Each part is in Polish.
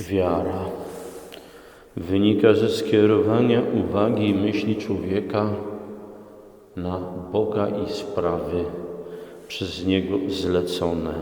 Wiara wynika ze skierowania uwagi i myśli człowieka na Boga i sprawy przez Niego zlecone.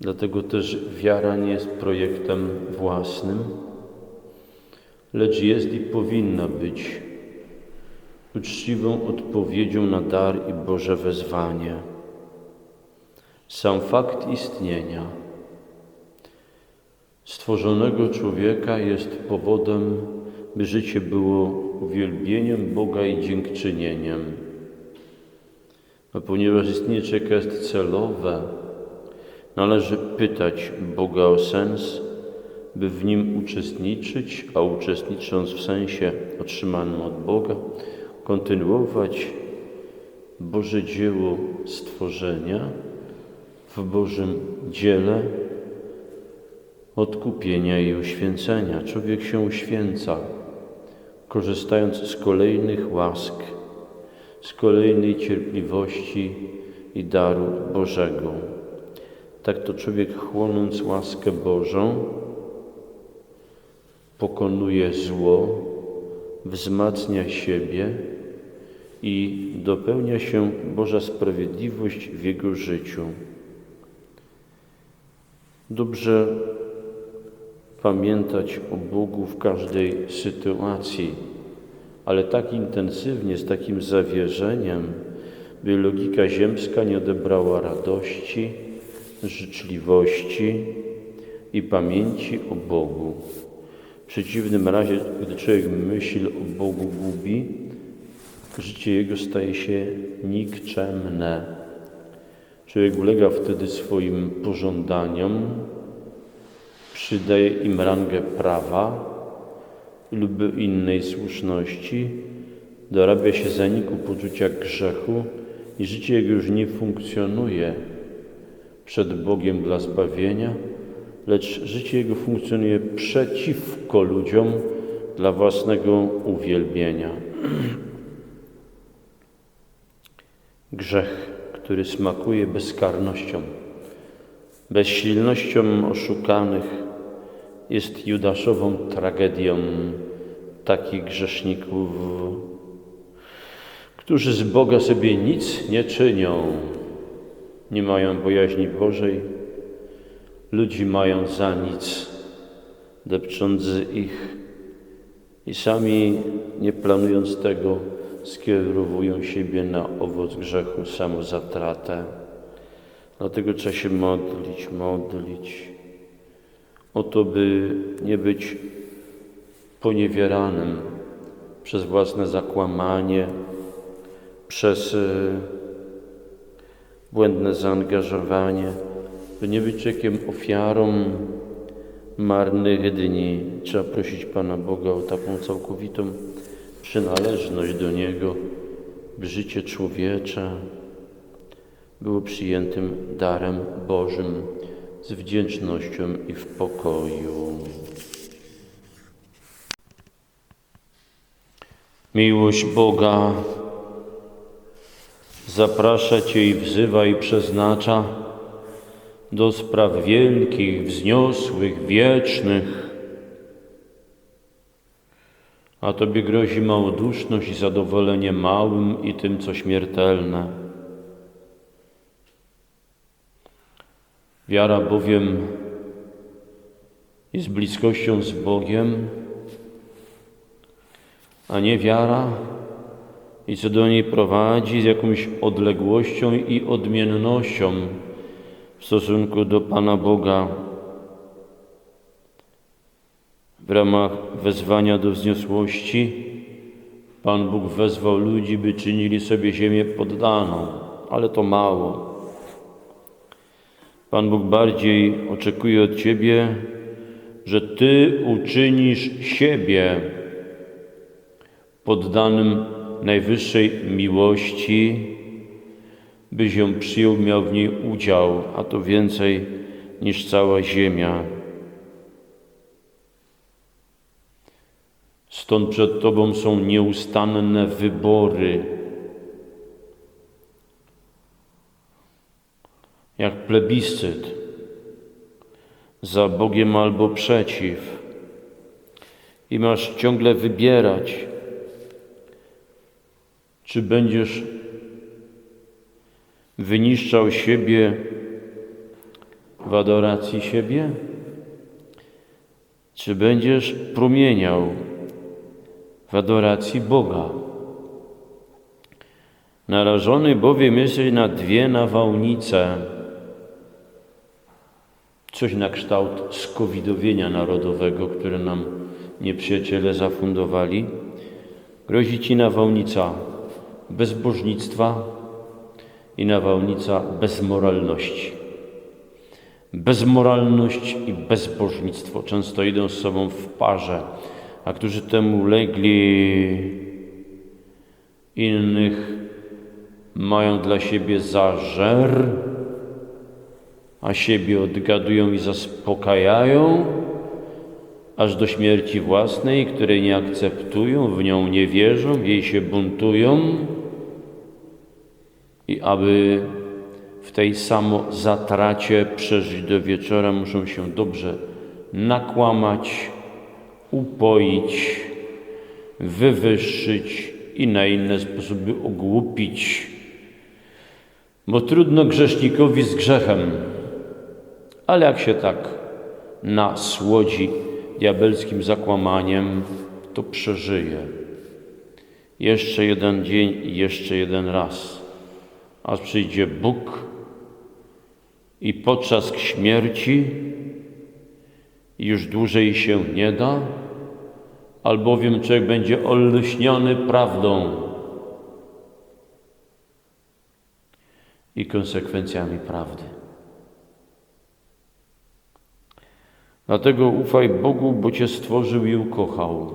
Dlatego też wiara nie jest projektem własnym, lecz jest i powinna być uczciwą odpowiedzią na dar i Boże wezwanie. Sam fakt istnienia stworzonego człowieka jest powodem, by życie było uwielbieniem Boga i dziękczynieniem. A ponieważ istnienie człowieka jest celowe, należy pytać Boga o sens, by w nim uczestniczyć, a uczestnicząc w sensie otrzymanym od Boga, kontynuować Boże dzieło stworzenia w Bożym dziele odkupienia i uświęcenia. Człowiek się uświęca, korzystając z kolejnych łask, z kolejnej cierpliwości i daru Bożego. Tak to człowiek, chłonąc łaskę Bożą, pokonuje zło, wzmacnia siebie i dopełnia się Boża sprawiedliwość w jego życiu. Dobrze pamiętać o Bogu w każdej sytuacji, ale tak intensywnie, z takim zawierzeniem, by logika ziemska nie odebrała radości, życzliwości i pamięci o Bogu. W przeciwnym razie, gdy człowiek myśl o Bogu gubi, życie jego staje się nikczemne. Człowiek ulega wtedy swoim pożądaniom, przydaje im rangę prawa lub innej słuszności, dorabia się zaniku poczucia grzechu i życie jego już nie funkcjonuje przed Bogiem dla zbawienia, lecz życie jego funkcjonuje przeciwko ludziom dla własnego uwielbienia. Grzech, który smakuje bezkarnością, bezsilnością oszukanych, jest judaszową tragedią takich grzeszników, którzy z Boga sobie nic nie czynią, nie mają bojaźni Bożej, ludzi mają za nic, depcząc ich i sami, nie planując tego, skierowują siebie na owoc grzechu, samozatratę. Dlatego trzeba się modlić, modlić o to, by nie być poniewieranym przez własne zakłamanie, przez błędne zaangażowanie, by nie być człowiekiem ofiarą marnych dni. Trzeba prosić Pana Boga o taką całkowitą przynależność do Niego, by życie człowiecze było przyjętym darem Bożym z wdzięcznością i w pokoju. Miłość Boga zaprasza Cię i wzywa i przeznacza do spraw wielkich, wzniosłych, wiecznych. A Tobie grozi małoduszność i zadowolenie małym i tym, co śmiertelne. Wiara bowiem jest bliskością z Bogiem, a nie wiara i co do niej prowadzi z jakąś odległością i odmiennością w stosunku do Pana Boga. W ramach wezwania do wzniosłości Pan Bóg wezwał ludzi, by czynili sobie ziemię poddaną, ale to mało. Pan Bóg bardziej oczekuje od Ciebie, że Ty uczynisz siebie poddanym najwyższej miłości, byś ją przyjął, miał w niej udział, a to więcej niż cała ziemia. Stąd przed Tobą są nieustanne wybory. Jak plebiscyt. za Bogiem albo przeciw. I masz ciągle wybierać, czy będziesz wyniszczał siebie w adoracji siebie, czy będziesz promieniał w adoracji Boga. Narażony bowiem jesteś na dwie nawałnice, coś na kształt skowidowienia narodowego, które nam nieprzyjaciele zafundowali. Grozi ci nawałnica bezbożnictwa i nawałnica bezmoralności. Bezmoralność i bezbożnictwo często idą z sobą w parze, a którzy temu legli innych mają dla siebie zażer, a siebie odgadują i zaspokajają, aż do śmierci własnej, której nie akceptują, w nią nie wierzą, jej się buntują i aby w tej samo zatracie przeżyć do wieczora, muszą się dobrze nakłamać, upoić, wywyższyć i na inne sposoby ogłupić. Bo trudno grzesznikowi z grzechem, ale jak się tak nasłodzi diabelskim zakłamaniem, to przeżyje. Jeszcze jeden dzień i jeszcze jeden raz, aż przyjdzie Bóg i podczas śmierci już dłużej się nie da, albowiem człowiek będzie olśniony prawdą i konsekwencjami prawdy. Dlatego ufaj Bogu, bo Cię stworzył i ukochał.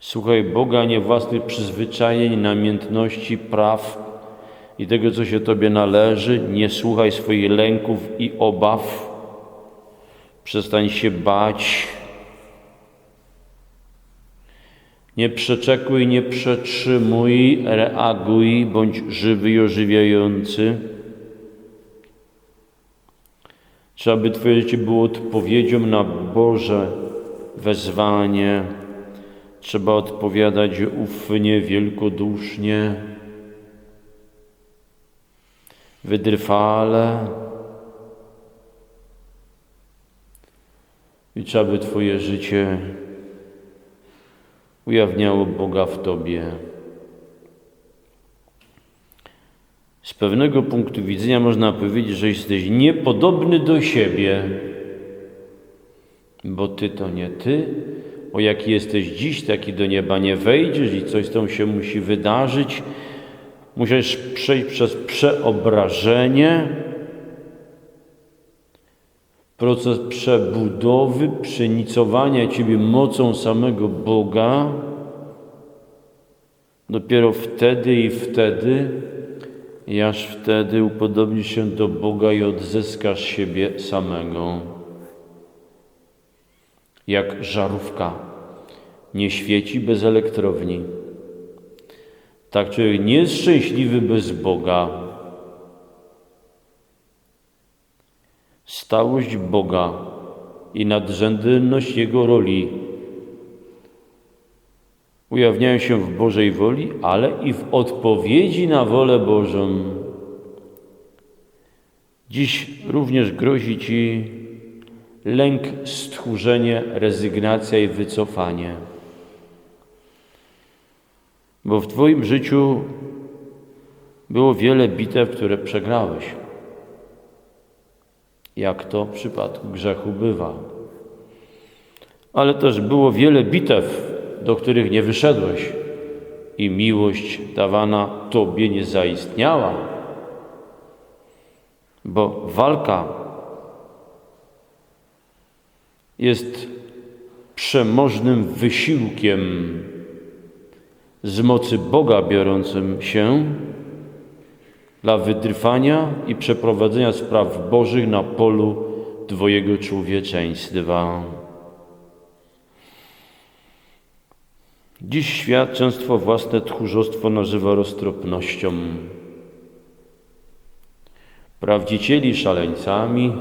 Słuchaj Boga, nie własnych przyzwyczajeń, namiętności, praw i tego, co się Tobie należy. Nie słuchaj swoich lęków i obaw. Przestań się bać. Nie przeczekuj, nie przetrzymuj, reaguj, bądź żywy i ożywiający. Trzeba, by Twoje życie było odpowiedzią na Boże wezwanie. Trzeba odpowiadać ufnie, wielkodusznie, wydrwale. I trzeba, by Twoje życie ujawniało Boga w Tobie. Z pewnego punktu widzenia można powiedzieć, że jesteś niepodobny do siebie, bo Ty to nie Ty. O jaki jesteś dziś, taki do nieba nie wejdziesz i coś tam się musi wydarzyć. Musisz przejść przez przeobrażenie, proces przebudowy, przenicowania Ciebie mocą samego Boga. Dopiero wtedy i wtedy, i aż wtedy upodobnisz się do Boga i odzyskasz siebie samego. Jak żarówka nie świeci bez elektrowni. Tak człowiek nie jest szczęśliwy bez Boga. Stałość Boga i nadrzędność Jego roli ujawniają się w Bożej woli, ale i w odpowiedzi na wolę Bożą. Dziś również grozi Ci lęk, stchórzenie, rezygnacja i wycofanie. Bo w Twoim życiu było wiele bitew, które przegrałeś. Jak to w przypadku grzechu bywa. Ale też było wiele bitew, do których nie wyszedłeś i miłość dawana Tobie nie zaistniała. Bo walka jest przemożnym wysiłkiem z mocy Boga biorącym się dla wydrwania i przeprowadzenia spraw Bożych na polu Twojego człowieczeństwa. Dziś świat często własne tchórzostwo nazywa roztropnością. Prawdzicieli szaleńcami,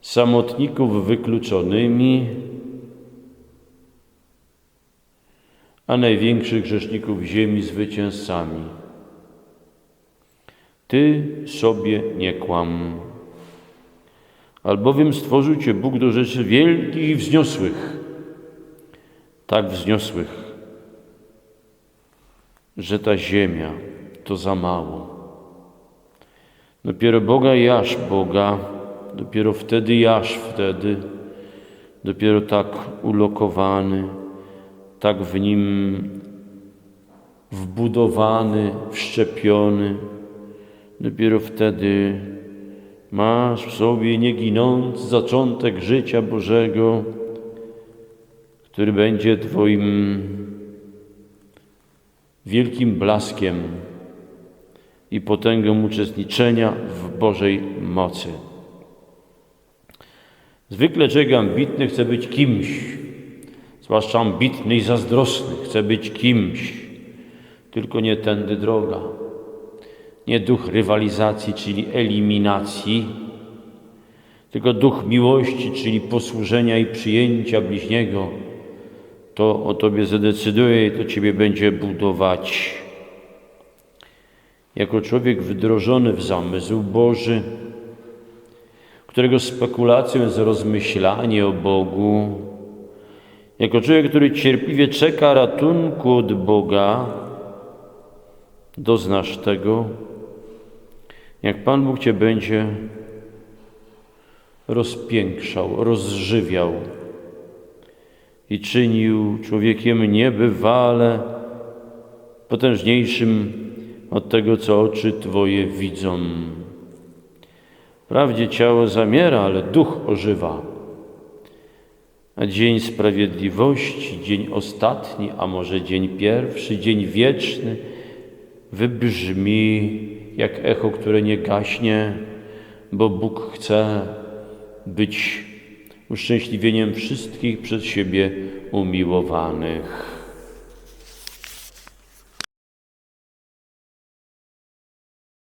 samotników wykluczonymi, a największych grzeszników ziemi zwycięzcami. Ty sobie nie kłam, albowiem stworzył Cię Bóg do rzeczy wielkich i wzniosłych, tak wzniosłych, że ta ziemia to za mało. Dopiero Boga jasz Boga, dopiero wtedy jasz wtedy, dopiero tak ulokowany, tak w nim wbudowany, wszczepiony, dopiero wtedy masz w sobie nieginący zaczątek życia Bożego, który będzie Twoim wielkim blaskiem i potęgą uczestniczenia w Bożej mocy. Zwykle człowiek ambitny chce być kimś, zwłaszcza ambitny i zazdrosny, chce być kimś, tylko nie tędy droga. Nie duch rywalizacji, czyli eliminacji, tylko duch miłości, czyli posłużenia i przyjęcia bliźniego. To o Tobie zadecyduje i to Ciebie będzie budować. Jako człowiek wdrożony w zamysł Boży, którego spekulacją jest rozmyślanie o Bogu, jako człowiek, który cierpliwie czeka ratunku od Boga, doznasz tego, jak Pan Bóg Cię będzie rozpiększał, rozżywiał i czynił człowiekiem niebywale potężniejszym od tego, co oczy Twoje widzą. Wprawdzie ciało zamiera, ale duch ożywa. A dzień sprawiedliwości, dzień ostatni, a może dzień pierwszy, dzień wieczny, wybrzmi jak echo, które nie gaśnie, bo Bóg chce być uszczęśliwieniem wszystkich przez siebie umiłowanych.